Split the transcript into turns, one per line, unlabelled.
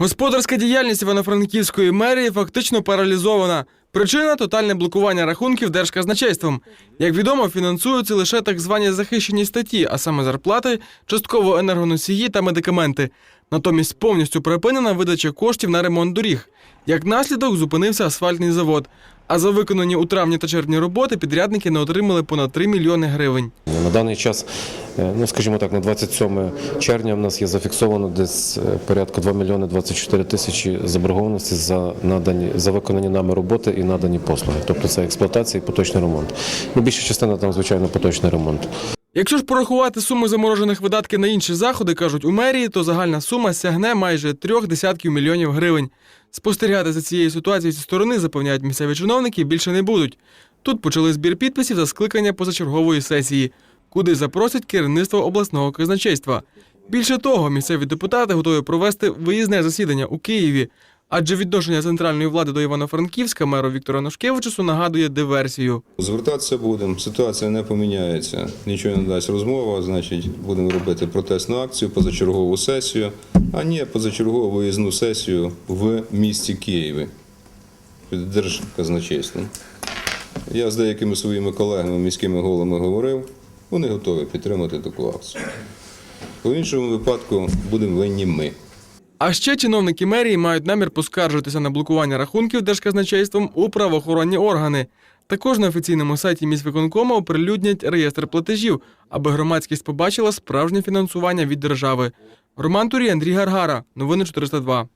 Господарська діяльність Івано-Франківської мерії фактично паралізована. Причина тотальне блокування рахунків держказначейством. Як відомо, фінансуються лише так звані захищені статті, а саме зарплати, частково енергоносії та медикаменти. Натомість повністю припинена видача коштів на ремонт доріг. Як наслідок зупинився асфальтний завод. А за виконані у травні та червні роботи підрядники не отримали понад 3 мільйони гривень.
На даний час, ну скажімо так, на 27 червня в нас є зафіксовано десь е, порядка 2 мільйони 24 тисячі заборгованості за надані за виконані нами роботи і надані послуги. Тобто це експлуатація і поточний ремонт. Ну, більша частина там, звичайно, поточний ремонт.
Якщо ж порахувати суми заморожених видатків на інші заходи, кажуть у мерії, то загальна сума сягне майже трьох десятків мільйонів гривень. Спостерігати за цією ситуацією зі сторони, запевняють місцеві чиновники, більше не будуть. Тут почали збір підписів за скликання позачергової сесії, куди запросять керівництво обласного казначейства. Більше того, місцеві депутати готові провести виїзне засідання у Києві, адже відношення центральної влади до Івано-Франківська меру Віктора Ношкевичусу нагадує диверсію.
Звертатися будемо, ситуація не поміняється. Нічого не дасть розмова, значить, будемо робити протестну акцію, позачергову сесію, а ні, позачергову виїзну сесію в місті Києві під держказначейством. Я з деякими своїми колегами, міськими головами говорив, вони готові підтримати таку акцію. У іншому випадку будемо винні ми.
А ще чиновники мерії мають намір поскаржитися на блокування рахунків держказначейством у правоохоронні органи. Також на офіційному сайті міськвиконкому оприлюднять реєстр платежів, аби громадськість побачила справжнє фінансування від держави. Роман Турій, Андрій Гаргара. Новини 402.